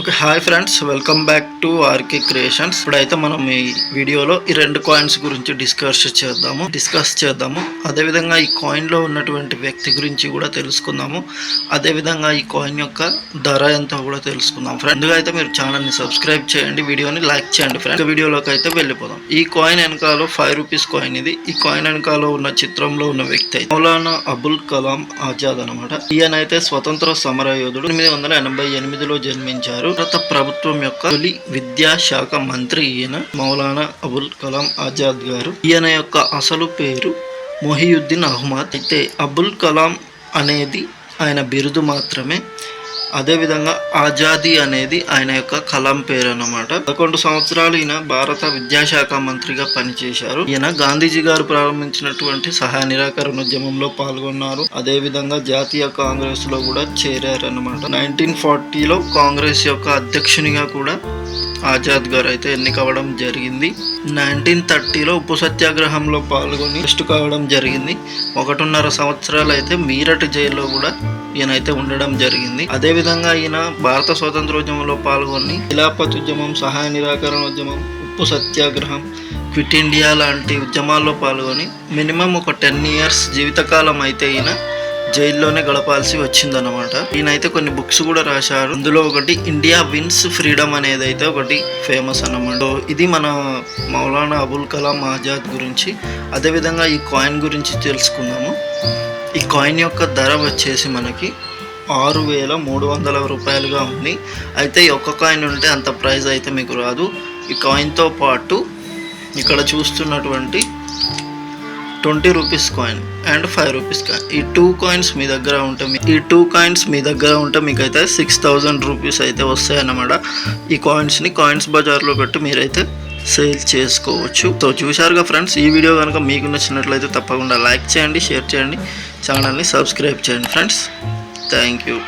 Okay hi friends welcome back to RK creations ఇప్పుడైతే మనం ఈ వీడియోలో ఈ రెండు కాయిన్స్ గురించి డిస్కస్ చేద్దాము. డిస్కస్ చేద్దాము. అదేవిధంగా ఈ కాయిన్లో ఉన్నటువంటి వ్యక్తి గురించి కూడా తెలుసుకుందాము. అదేవిధంగా ఈ కాయిన్ యొక్క ధర ఎంత కూడా తెలుసుకుందాం ఫ్రెండ్ ముందుగా అయితే మీరు ఛానల్ని సబ్స్క్రైబ్ చేయండి వీడియోని లైక్ చేయండి ఫ్రెండ్ వీడియోలోకి అయితే వెళ్ళిపోదాం. ఈ కాయిన్ వెనకాల ఫైవ్ రూపీస్ కాయిన్ ఇది. ఈ కాయిన్ వెనకాల ఉన్న చిత్రంలో ఉన్న వ్యక్తి మౌలానా అబుల్ కలాం ఆజాద్ అనమాట ఈయన అయితే స్వతంత్ర సమరయోధుడు. ఎనిమిది వందల ఎనభై ఎనిమిదిలో జన్మించారు. భారత ప్రభుత్వం యొక్క తొలి విద్యాశాఖ మంత్రి ఈయన మౌలానా అబుల్ కలాం ఆజాద్ గారు. ఈయన యొక్క అసలు పేరు మొహియుద్దీన్ అహ్మద్. అయితే అబుల్ కలాం అనేది ఆయన బిరుదు మాత్రమే. అదేవిధంగా ఆజాదీ అనేది ఆయన యొక్క కలాం పేరు అన్నమాట పదకొండు సంవత్సరాలు ఈయన భారత విద్యాశాఖ మంత్రిగా పనిచేశారు. ఈయన గాంధీజీ గారు ప్రారంభించినటువంటి సహాయ నిరాకరణ ఉద్యమంలో పాల్గొన్నారు. అదేవిధంగా జాతీయ కాంగ్రెస్లో కూడా చేరారు అనమాట నైన్టీన్ ఫార్టీలో కాంగ్రెస్ యొక్క అధ్యక్షునిగా కూడా ఆజాద్ గారు అయితే ఎన్నికవడం జరిగింది. నైన్టీన్ థర్టీలో ఉప్పు సత్యాగ్రహంలో పాల్గొని అరెస్ట్ కావడం జరిగింది. ఒకటిన్నర సంవత్సరాలు అయితే మీరట్ జైల్లో కూడా ఈయన అయితే ఉండడం జరిగింది. అదే విధంగా ఈయన భారత స్వాతంత్రోద్యమంలో పాల్గొని ఖిలాఫత్ ఉద్యమం సహాయ నిరాకరణ ఉద్యమం ఉప్పు సత్యాగ్రహం క్విట్ ఇండియా లాంటి ఉద్యమాల్లో పాల్గొని మినిమం ఒక టెన్ ఇయర్స్ జీవితకాలం అయితే ఈయన జైల్లోనే గడపాల్సి వచ్చిందనమాట ఈయనైతే కొన్ని బుక్స్ కూడా రాశారు. అందులో ఒకటి ఇండియా విన్స్ ఫ్రీడమ్ అనేది అయితే ఒకటి ఫేమస్ అనమాట ఇది మన మౌలానా అబుల్ కలాం ఆజాద్ గురించి. అదేవిధంగా ఈ కాయిన్ గురించి తెలుసుకుందాము. ఈ కాయిన్ యొక్క ధర వచ్చేసి మనకి ఆరు వేల మూడు వందల రూపాయలుగా ఉంది. అయితే ఒక్క కాయిన్ ఉంటే అంత ప్రైస్ అయితే మీకు రాదు. ఈ కాయిన్తో పాటు ఇక్కడ చూస్తున్నటువంటి twenty rupees coin and five rupees coin ఈ టూ కాయిన్స్ మీ దగ్గర ఉంటే మీ- ఈ టూ కాయిన్స్ మీ దగ్గర ఉంటే మీకు అయితే సిక్స్ థౌజండ్ రూపీస్ అయితే వస్తాయి అన్నమాట ఈ కాయిన్స్ని కాయిన్స్ బజార్లో పెట్టి మీరైతే సేల్ చేసుకోవచ్చు. సో చూశారుగా ఫ్రెండ్స్ ఈ వీడియో కనుక మీకు నచ్చినట్లయితే తప్పకుండా లైక్ చేయండి షేర్ చేయండి ఛానల్ని సబ్స్క్రైబ్ చేయండి ఫ్రెండ్స్. Thank you.